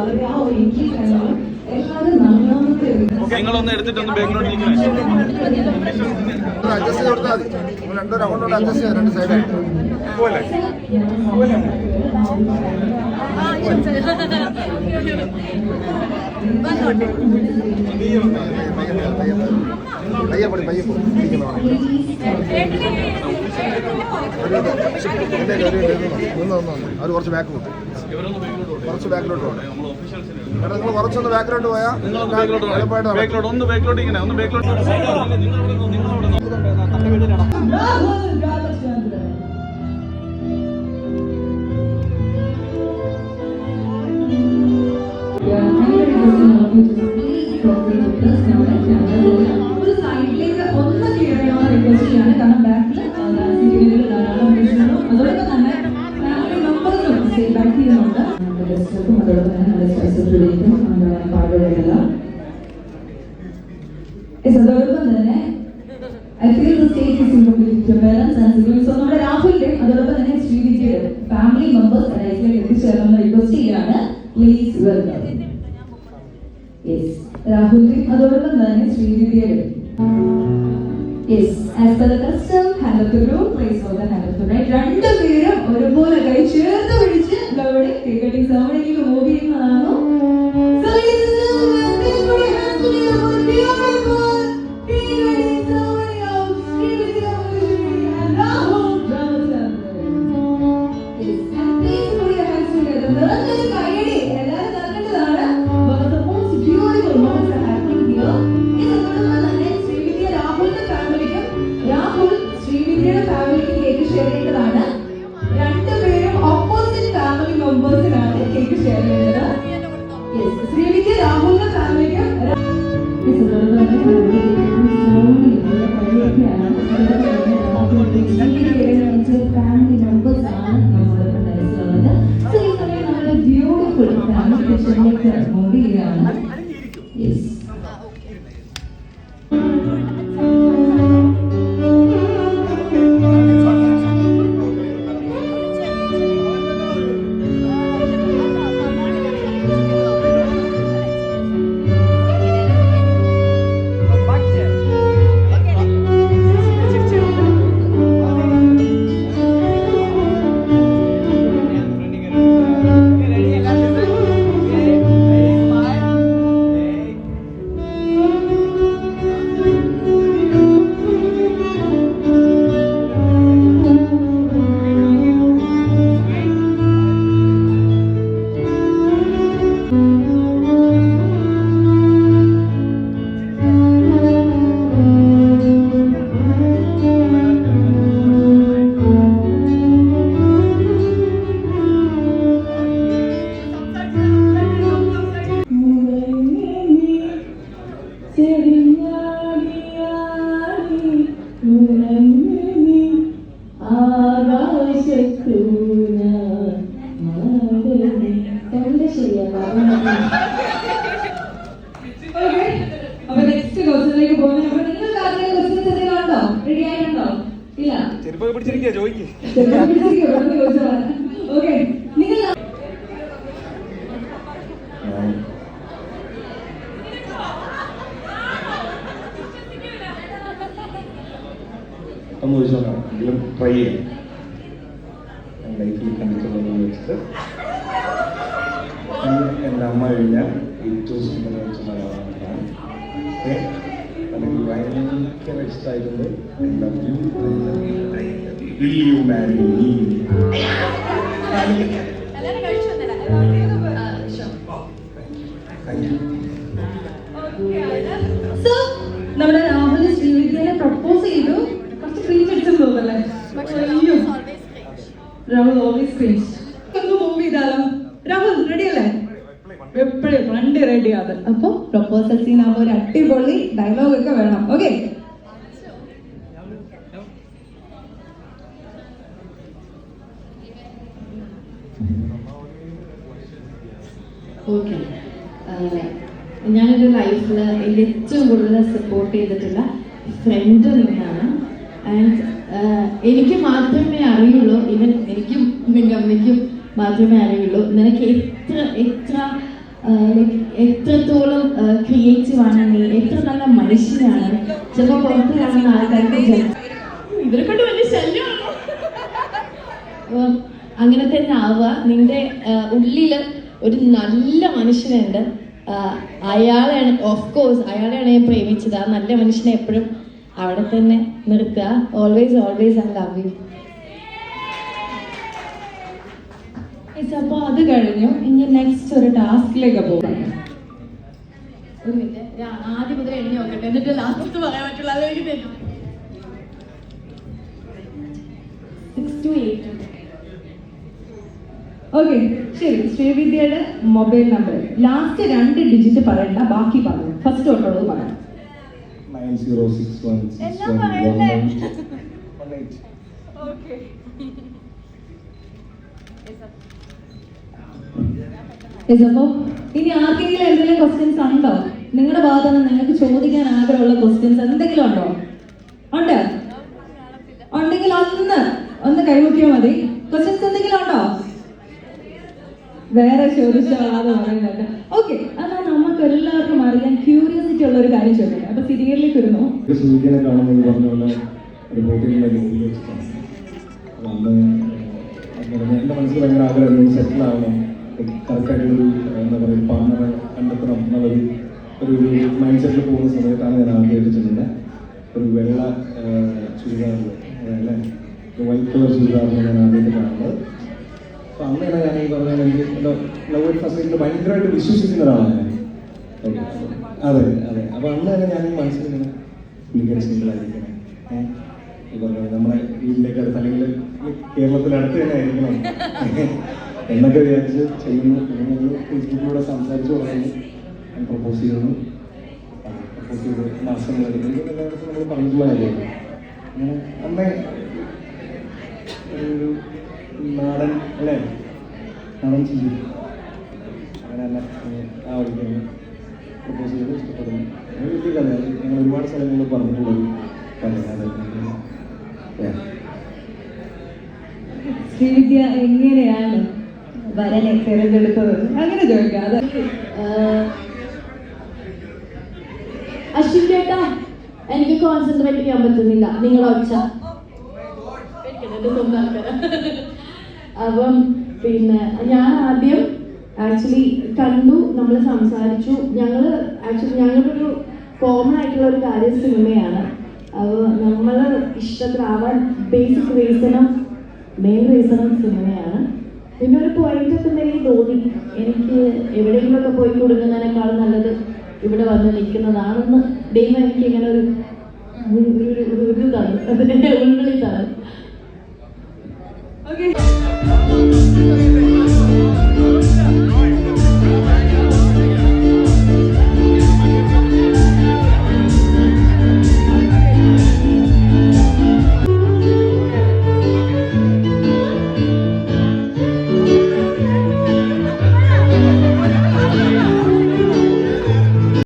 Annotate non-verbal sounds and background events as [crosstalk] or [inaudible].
അവരുടെ ആ ഒരു എൻട്രി കഴിഞ്ഞാൽ എല്ലാവരും നന്നാമത്തെ ഒരു നിങ്ങളൊന്ന് എടുത്തിട്ടൊന്ന് നിൽക്കണേ അഡ്ജസ്റ്റ് ചെയ്ത് കൊടുത്താൽ മതി. നിങ്ങൾ രണ്ടൊരു അക്കൗണ്ട് അഡ്ജസ്റ്റ് ചെയ്യാം രണ്ട് സൈഡായിട്ട് പോലെ പയ്യെ പൊടി പയ്യെ പൊടി അവർ കുറച്ച് ബാക്ക് പോട്ടെ. കുറച്ച് ബാക്കിലോട്ട് പോകണം കാരണം നിങ്ങൾ കുറച്ചൊന്ന് ബാക്കിലോട്ട് പോയാൽ ബാക്കിലോട്ട് ഒന്ന് ബാക്കിലോട്ട് ഇങ്ങനെ ഒന്ന് ബാക്കിലോട്ട്. നിങ്ങളവിടെ പാടുകളില്ല അതോടൊപ്പം തന്നെ I feel the state is balance and civil so നമ്മുടെ രാഹുലിന്റെ അതോടൊപ്പം തന്നെ ശ്രീവിദ്യയുടെ ഫാമിലി മെമ്പേഴ്സ് ലൈഫിലേക്ക് എത്തിച്ചേരണമെന്ന് റിക്വസ്റ്റ് ചെയ്യാണ് പ്ലീസ് വെൽക്കം യെസ് രാഹുലിന്റെ അതോടൊപ്പം തന്നെ ശ്രീവിദ്യയുടെ. Yes as per the custom hand of the room place for the hand of the right ഒരുപോലെ കൈ ചേർത്ത് പിടിച്ച് നമ്മുടെ ക്രിക്കറ്റിംഗ് സെറമണിയിലേക്ക് മൂവ് എന്റെ അമ്മ കഴിഞ്ഞാൽ ഏറ്റവും സുന്ദരം വെച്ചുള്ള ഒരാളാണ് ഓക്കെ എനിക്ക് ഭയങ്കര ഇഷ്ടമായിട്ടുണ്ട് I love you will you marry me thank you വണ്ടി റെഡി അത് അപ്പൊ പ്രൊപ്പോസൽ സീൻ ആകുമ്പോൾ ഒരു അടിപൊളി ഡയലോഗ് ഒക്കെ വേണം. ഓക്കെ ഓക്കെ ഞാനെന്റെ ലൈഫിൽ എന്റെ ഏറ്റവും കൂടുതൽ സപ്പോർട്ട് ചെയ്തിട്ടുള്ള ഫ്രണ്ട് നിന്നാണ്. ആൻഡ് എനിക്ക് മാത്രമേ അറിയുള്ളൂ. ഇവൻ എനിക്കും എന്റെ അമ്മയ്ക്കും മാത്രമേ അറിയുള്ളൂ. നിനക്ക് എത്ര എത്ര എത്രത്തോളം ക്രിയേറ്റീവ് ആണ് എത്ര നല്ല മനുഷ്യനാണ്? ചിലപ്പോൾ പുറത്ത് കാണുന്ന ശല്യമാണോ? അങ്ങനെ തന്നെ ആവുക നിന്റെ ഉള്ളിൽ ഒരു നല്ല മനുഷ്യനുണ്ട്. അയാളെയാണ് ഓഫ് കോഴ്സ് അയാളെയാണ് ഞാൻ പ്രേമിച്ചത്. ആ നല്ല മനുഷ്യനെ എപ്പോഴും അവിടെ തന്നെ നിർത്തുക. Always always I love you അപ്പോൾ അത് കഴിഞ്ഞു. ഇനി നെക്സ്റ്റ് ഒരു ടാസ്കിലേക്ക് പോകാം. ഒരു മിനിറ്റ് ആദ്യം മുതൽ എണ്ണി നോക്കട്ടെ. എന്നിട്ട് ലാസ്റ്റ് പറയാൻ പറ്റുള്ളൂ. അത് എനിക്ക് തരും സിക്സ് ടു എയ്റ്റ് ഓക്കെ ശരി. ശ്രീവിദ്യയുടെ മൊബൈൽ നമ്പർ ലാസ്റ്റ് രണ്ട് ഡിജിറ്റ് പറയണ്ട. ബാക്കി പറഞ്ഞു ഫസ്റ്റ് തൊട്ടുള്ളത് പറയാം. Nine zero six one six എല്ലാം വൺ പറയല്ലേ? വൺ എയ്റ്റ് അപ്പോൾ ഇനി ആർക്കെങ്കിലും എന്തെങ്കിലും ക്വസ്റ്റ്യൻസ് ഉണ്ടോ? നിങ്ങളുടെ ഭാഗത്ത് നിന്ന് നിങ്ങൾക്ക് ചോദിക്കാൻ ആഗ്രഹമുള്ള ക്വസ്റ്റ്യൻസ് എന്തെങ്കിലും ഉണ്ടോ? ഉണ്ട്. ഉണ്ടെങ്കിൽ ഒന്ന് ഒന്ന് കൈവയ്ക്കിയാൽ മതി. ക്വസ്റ്റ്യൻസ് എന്തെങ്കിലും ഉണ്ടോ? വേറെ പറയുന്നുണ്ട് ഓക്കെ എന്നാൽ നമുക്ക് എല്ലാവർക്കും അറിയാൻ ക്യൂരിയോസിറ്റി ഉള്ള ഒരു കാര്യം ചോദിക്കാം. അപ്പൊ സിരിയലിലേക്ക് വരുന്നു. എന്റെ മനസ്സിൽ ഭയങ്കര ആഗ്രഹം സെറ്റിൽ ആവണം. കറക്റ്റായിട്ടൊരു എന്താ പറയുക പാർട്ണറെ കണ്ടെത്തണം എന്നുള്ളൊരു ഒരു മൈൻഡ് സെറ്റിൽ പോകുന്ന സമയത്താണ് ഞാൻ ആദ്യമായിട്ട് ഒരു വെള്ള ചുരിദാറിൽ അല്ലേ? വൈറ്റ് കളർ ചുരിദാറിൽ ഞാൻ ആദ്യമായിട്ട് കാണുന്നത് അപ്പോൾ അന്ന് തന്നെ ഞാൻ ഈ പറഞ്ഞാൽ എനിക്ക് എന്താ ലവ് അറ്റ് ഫസ്റ്റ് ഭയങ്കരമായിട്ട് വിശ്വസിക്കുന്ന ഒരാളാണ് ഞാൻ. അതെ അതെ. അപ്പോൾ അന്ന് തന്നെ ഞാൻ ഇങ്ങനെ പുള്ളിക്കാരി സിംഗിളായിരിക്കണം ഈ പറഞ്ഞ നമ്മുടെ വീട്ടിലേക്ക് അടുത്ത് അല്ലെങ്കിൽ കേരളത്തിലടുത്ത് തന്നെ ആയിരിക്കണം. എന്നൊക്കെ വിചാരിച്ച് ചെയ്യുന്നു. പിന്നെ ഫേസ്ബുക്കിലൂടെ സംസാരിച്ചു തുടങ്ങി ഞാൻ പ്രപ്പോസ് ചെയ്യുന്നു പ്രപ്പോസ് ചെയ്ത് മാസങ്ങൾ നമ്മൾ പറഞ്ഞിട്ടുള്ള കാര്യമാണ് അങ്ങനെ ഒരു നാടൻ അല്ലേ? നാടൻ ചിരി അങ്ങനെ തന്നെ ആ പ്രപ്പോസ് ചെയ്ത് ഇഷ്ടപ്പെടുന്നു. വലിയ കഥയാണ് ഞങ്ങൾ ഒരുപാട് സ്ഥലങ്ങളിൽ പറഞ്ഞിട്ടുള്ളത് ശ്രീവിദ്യ എങ്ങനെയാണ് വരനെ തിരഞ്ഞെടുത്തത്. അങ്ങനെ ചോദിക്കാം അത് അശ്വിൻ ചേട്ടാ എനിക്ക് കോൺസെൻട്രേറ്റ് ചെയ്യാൻ പറ്റുന്നില്ല. നിങ്ങൾ ഒച്ച. അപ്പം പിന്നെ ഞാൻ ആദ്യം ആക്ച്വലി കണ്ടു നമ്മൾ സംസാരിച്ചു. ഞങ്ങൾ ആക്ച്വലി ഞങ്ങളൊരു കോമൺ ആയിട്ടുള്ള ഒരു കാര്യം സിനിമയാണ്. അപ്പോൾ നമ്മൾ ഇഷ്ടത്തിലാവാൻ ബേസിക് റീസണും മെയിൻ റീസണും സിനിമയാണ്. പിന്നെ ഒരു പോയിന്റ് എനിക്ക് തോന്നി. എനിക്ക് എവിടെയെങ്കിലുമൊക്കെ പോയി കൊടുക്കുന്നതിനേക്കാൾ നല്ലത് ഇവിടെ വന്ന് നിൽക്കുന്നതാണെന്ന് ദൈവം എനിക്ക് ഇങ്ങനെ ഒരു ഒരു- തന്നു. അതിന്റെ [laughs] ഉള്ളിൽ തന്നു.